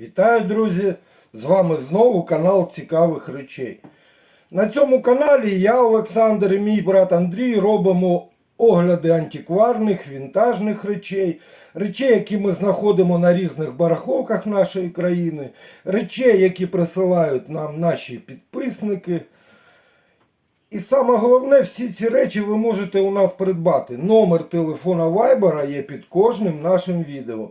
Вітаю, друзі! З вами знову канал Цікавих речей. На цьому каналі я, Олександр і мій брат Андрій робимо огляди антикварних, вінтажних речей, речей, які ми знаходимо на різних барахолках нашої країни, речей, які присилають нам наші підписники. І саме головне, всі ці речі ви можете у нас придбати. Номер телефона Viber є під кожним нашим відео.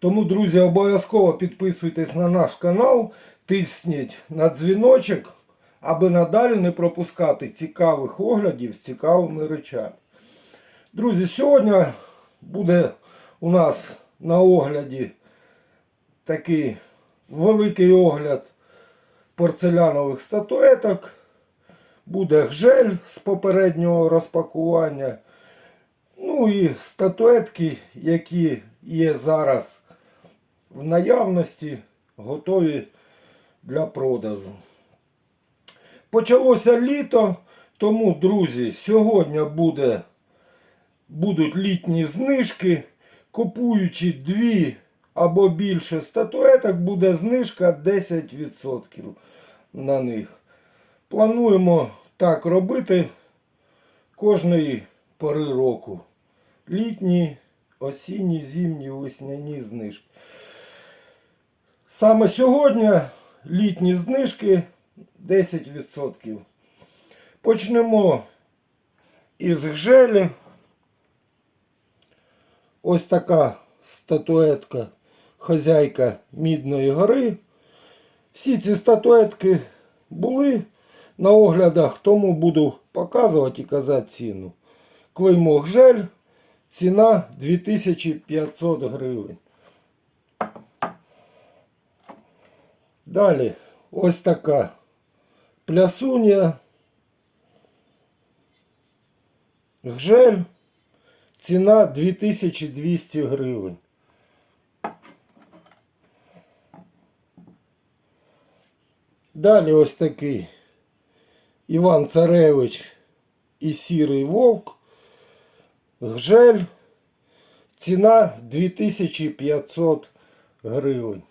Тому, друзі, обов'язково підписуйтесь на наш канал, тисніть на дзвіночок, аби надалі не пропускати цікавих оглядів з цікавими речами. Друзі, сьогодні буде у нас на огляді такий великий огляд порцелянових статуеток. Буде гжель з попереднього розпакування. Ну і статуетки, які є зараз в наявності, готові для продажу. Почалося літо, тому, друзі, сьогодні буде, будуть літні знижки. Купуючи дві або більше статуеток, буде знижка 10% на них. Плануємо так робити кожної пори року. Літні, осінні, зимні, весняні знижки. Саме сьогодні літні знижки 10%. Почнемо із гжелі. Ось така статуетка хазяйка Мідної гори. Всі ці статуетки були на оглядах, тому буду показувати і казати ціну. Клеймо гжель, ціна 2500 гривень. Далі ось така плясуння. Гжель. Ціна 2200 гривень. Далі ось такий Іван Царевич і Сірий Вовк. Гжель. Ціна 2500 гривень.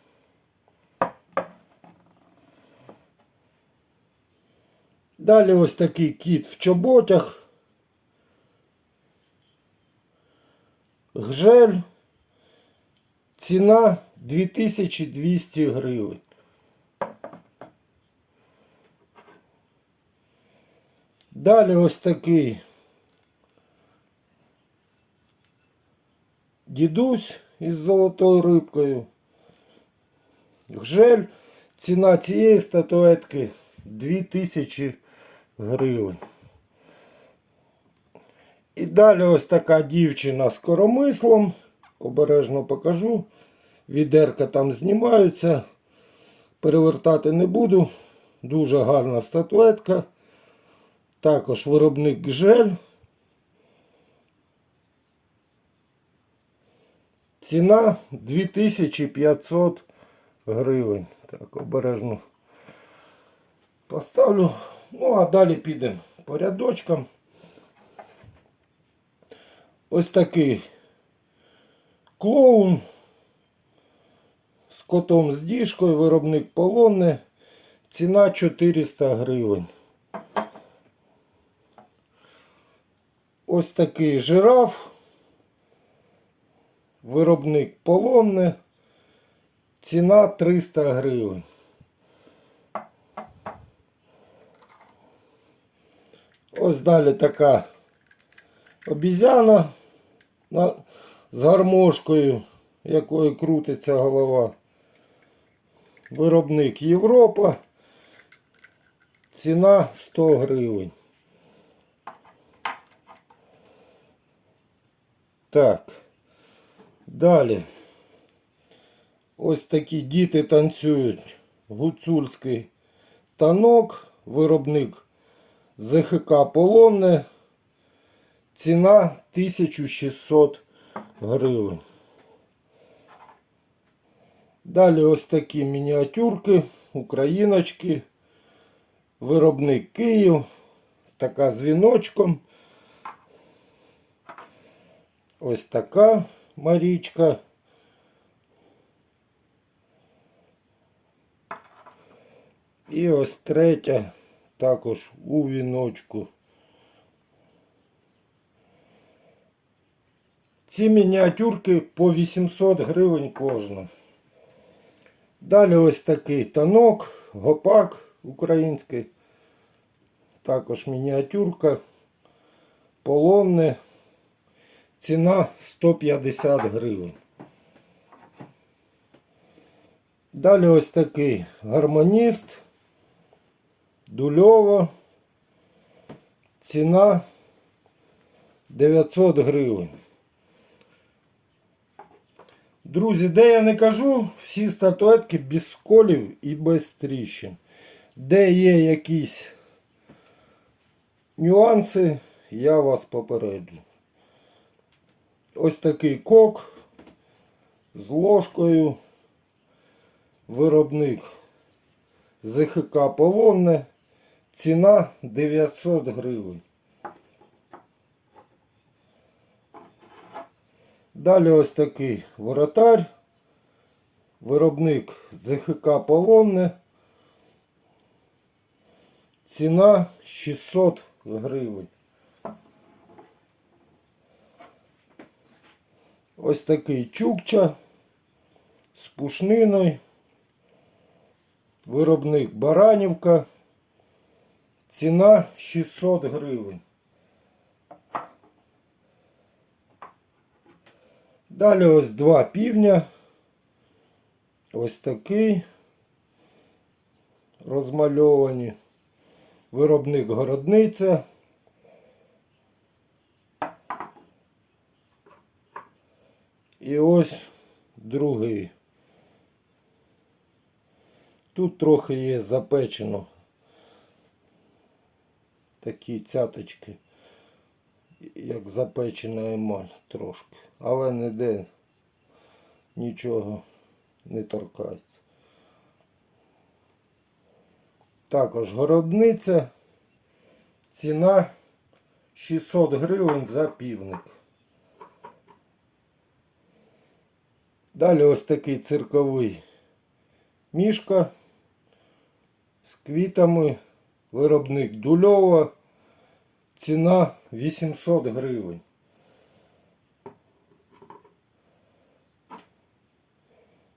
Далі ось такий кіт в чоботях. Гжель. Ціна 2200 гривень. Далі ось такий дідусь із золотою рибкою. Гжель. Ціна цієї статуетки 2000 гривень. І далі ось така дівчина з коромислом. Обережно покажу. Відерка там знімаються. Перевертати не буду. Дуже гарна статуетка. Також виробник гжель. Ціна 2500 гривень. Так, обережно поставлю. Ну, а далі підемо по рядочкам. Ось такий клоун з котом з діжкою, виробник полонне. Ціна 400 гривень. Ось такий жираф. Виробник полонне. Ціна 300 гривень. Ось далі така обізяна з гармошкою, якою крутиться голова. Виробник Європа. Ціна 100 гривень. Так. Далі. Ось такі діти танцюють. Гуцульський танок. Виробник ЗХК Полонне. Ціна 1600 гривень. Далі ось такі мініатюрки, україночки. Виробник Київ. Така з віночком. Ось така Марічка. І ось третя також у віночку. Ці мініатюрки по 800 гривень кожна. Далі ось такий танок, гопак український. Також мініатюрка. Полонне. Ціна 150 гривень. Далі ось такий гармоніст. Дульова. Ціна 900 гривень. Друзі, де я не кажу, всі статуетки без сколів і без тріщин. Де є якісь нюанси, я вас попереджу. Ось такий кок з ложкою. Виробник ЗХК Полонне. Ціна 900 гривень. Далі ось такий воротар. Виробник ЗХК Полонне. Ціна 600 гривень. Ось такий чукча з пушниною. Виробник Баранівка. Ціна 600 гривень. Далі ось два півня. Ось такий. Розмальовані. Виробник городниця. І ось другий. Тут трохи є запечено такі цяточки, як запечена емаль трошки. Але ніде нічого не торкається. Також городниця. Ціна 600 гривень за півник. Далі ось такий цирковий мішка з квітами. Виробник Дульова. Ціна 800 гривень.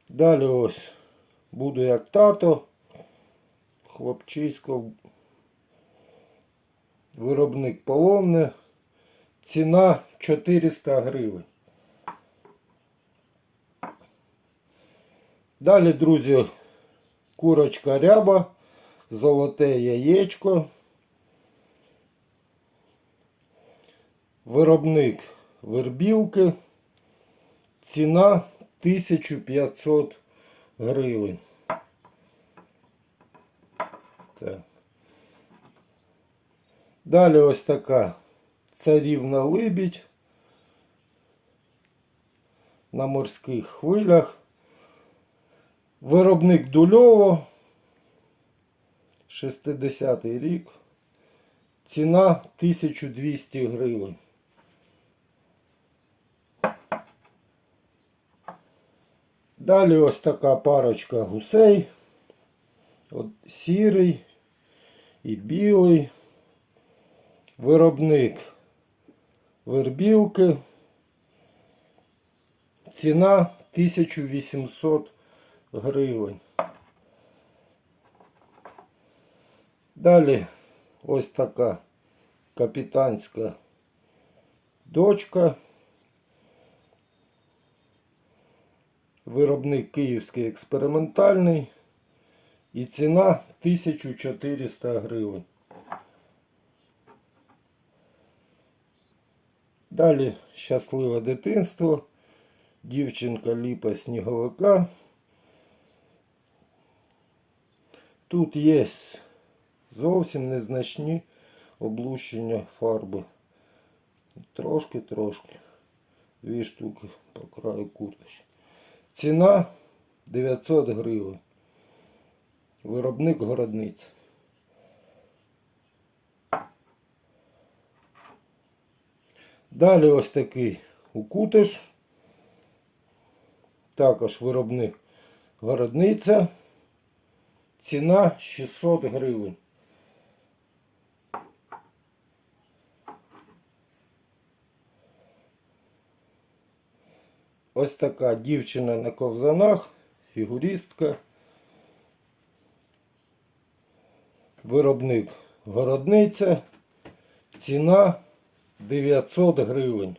Далі ось буду як тато. Хлопчисько. Виробник полонне. Ціна 400 гривень. Далі, друзі, курочка ряба, золоте яєчко. Виробник вербілки. Ціна 1500 гривень. Так. Далі ось така царівна либідь на морських хвилях. Виробник Дульово. 60-й рік. Ціна 1200 гривень. Далі ось така парочка гусей. От сірий і білий. Виробник вербілки. Ціна 1800 гривень. Далі ось така капітанська дочка. Виробник київський експериментальний. І ціна 1400 гривень. Далі щасливе дитинство. Дівчинка ліпа сніговика. Тут є зовсім незначні облущення фарби. Трошки-трошки. Дві штуки по краю курточки. Ціна 900 гривень. Виробник городниць. Далі ось такий укутиш. Також виробник городниця. Ціна 600 гривень. Ось така дівчина на ковзанах, фігуристка. Виробник городниця. Ціна 900 гривень.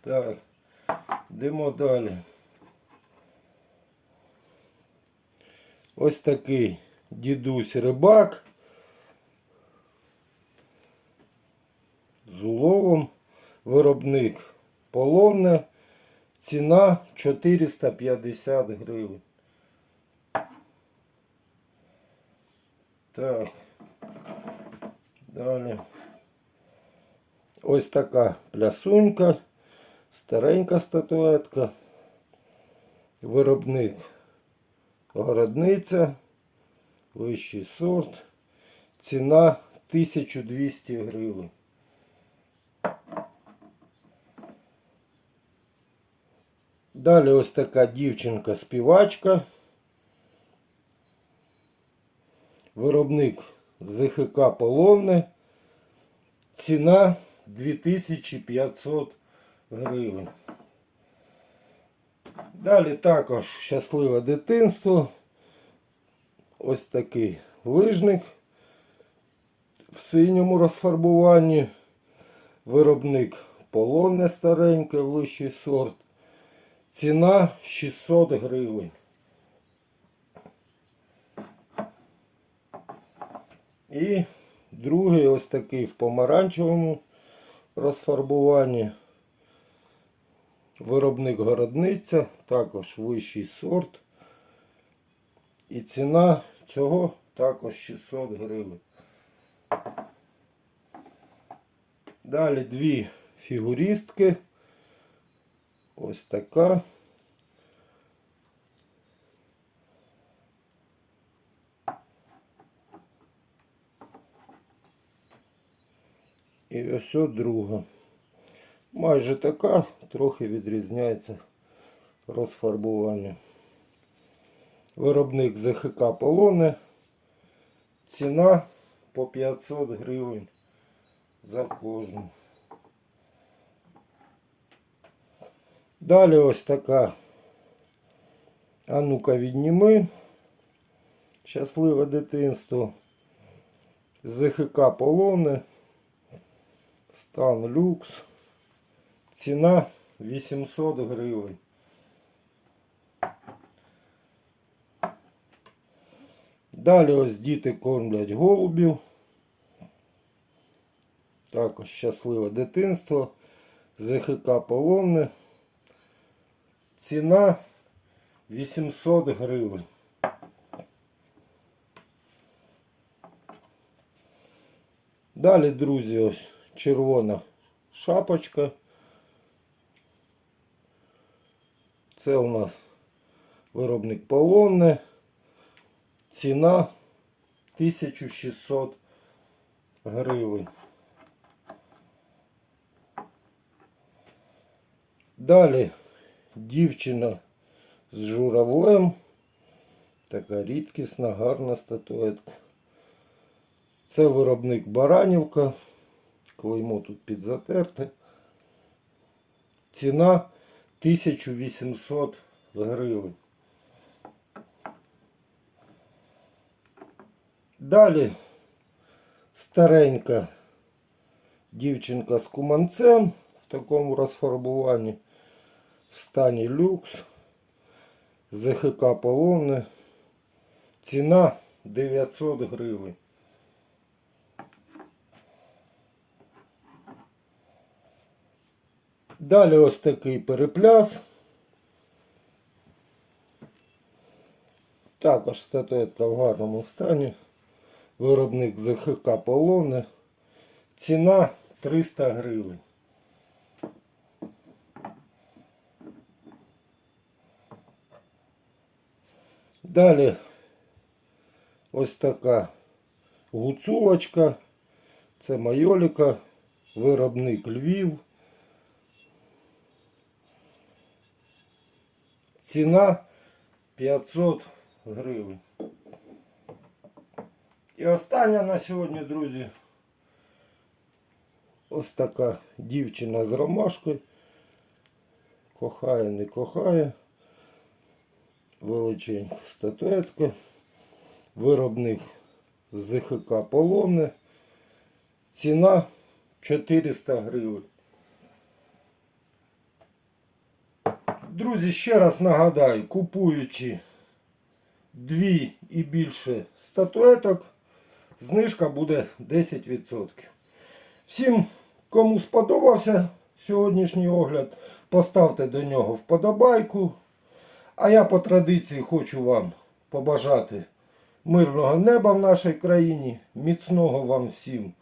Так, йдемо далі. Ось такий дідусь рибак. З уловом. Виробник полонне. Ціна 450 гривень. Так. Далі. Ось така плясунька. Старенька статуетка. Виробник городниця. Вищий сорт. Ціна 1200 гривень. Далі ось така дівчинка співачка. Виробник ЗХК Полонне. Ціна 2500 гривень. Далі також щасливе дитинство. Ось такий лижник в синьому розфарбуванні. Виробник полонне стареньке, вищий сорт. Ціна 600 гривень. І другий ось такий в помаранчевому розфарбуванні. Виробник городниця, також вищий сорт. І ціна цього також 600 гривень. Далі дві фігуристки. Ось така. І ось друга. Майже така, трохи відрізняється розфарбування. Виробник ЗХК Полоне. Ціна по 500 гривень за кожну. Далі ось така. А ну-ка відніми. Щасливе дитинство. ЗХК Полоне. Стан люкс. Ціна 800 гривень. Далі ось діти кормлять голубів. Також щасливе дитинство. ЗХК Полонне. Ціна 800 гривень. Далі, друзі, ось червона шапочка. Це у нас виробник полонне. Ціна 1600 гривень. Далі дівчина з журавлем. Така рідкісна, гарна статуетка. Це виробник Баранівка. Клеймо тут підзатерте. Ціна 1800 гривень. Далі старенька дівчинка з куманцем в такому розфарбуванні стані люкс. ЗХК полонне. Ціна 900 гривень. Далі ось такий перепляс. Також статуетка в гарному стані. Виробник ЗХК полонне. Ціна 300 гривень. Далі ось така гуцулочка. Це майоліка, виробник Львів. Ціна 500 гривень. І остання на сьогодні, друзі. Ось така дівчина з ромашкою. Кохає, не кохає. Величенька статуетка. Виробник ЗХК Полоне. Ціна 400 гривень. Друзі, ще раз нагадаю, купуючи дві і більше статуеток, знижка буде 10%. Всім, кому сподобався сьогоднішній огляд, поставте до нього вподобайку. А я по традиції хочу вам побажати мирного неба в нашій країні, міцного вам всім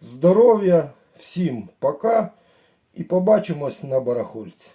здоров'я, всім пока і побачимось на барахольці.